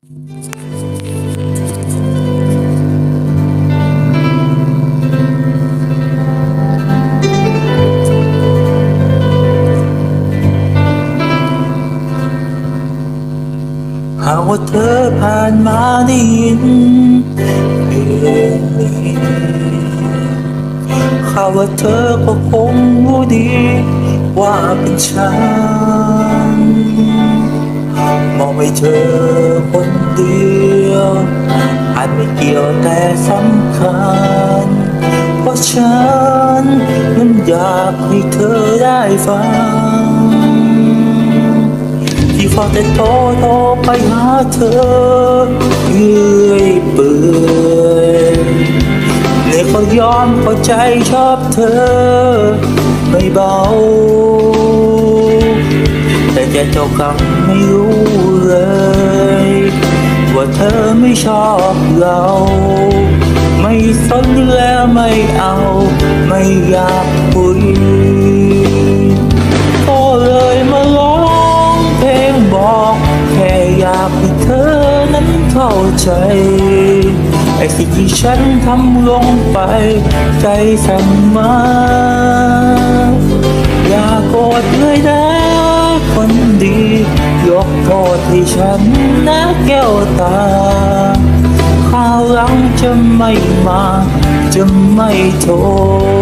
หากว่าเธอผ่านมาได้ยินเพลงนี้ข้าว่าเธอก็คงรู้ดีว่าเป็นฉัน มองไม่เธอคนเดียวอาจไม่เกี่ยวแต่สำคัญ เพราะฉันนั้นอยากให้เธอได้ฟัง ที่ฟังแต่โทรโทรไปหาเธอเรื่อยเปื่อยเนี่ยก็ยอมเข้าใจชอบเธอ ไม่เบา แต่ใจเจ้ากลับไม่รู้ อไม่ชอบเรา ไม่สนแล้วไม่เอา ไม่อยากคุยก็เลยมาร้องเพลงบอก แค่อยากให้เธอนั้นเข้าใจไอ้สิ่งที่ฉันทำลงไป ใจสั่นมาอย่าโกรธเลยนะคนดี ยกโทษให้ฉันนะแก้วตา จะไม่มา จะไม่โทร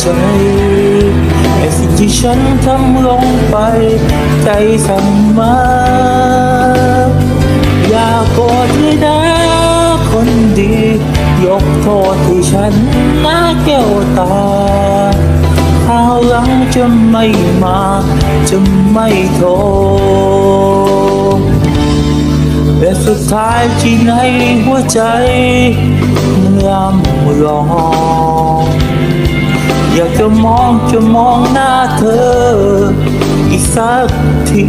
ใจไอ้สิ่งที่ฉันทำลงไป ใจสั่งมาอย่าโกรธเลยนะคนดี ยกโทษให้ฉันนะแก้วตาคราวหลังจะไม่มา จะไม่โทรและสุดท้ายที่ในหัวใจยำลองอยาก จะมองจะมองหน้าเธอ อีกสักที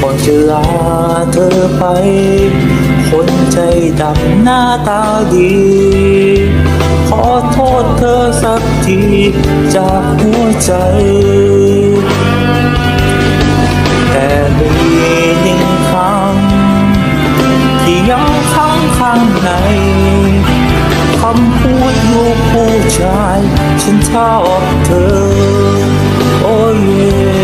ก่อนจะลาเธอไป คนใจดำหน้าตาดี ขอโทษเธอสักทีจากหัวใจ ชาย ฉันชอบเธอ โอ้ย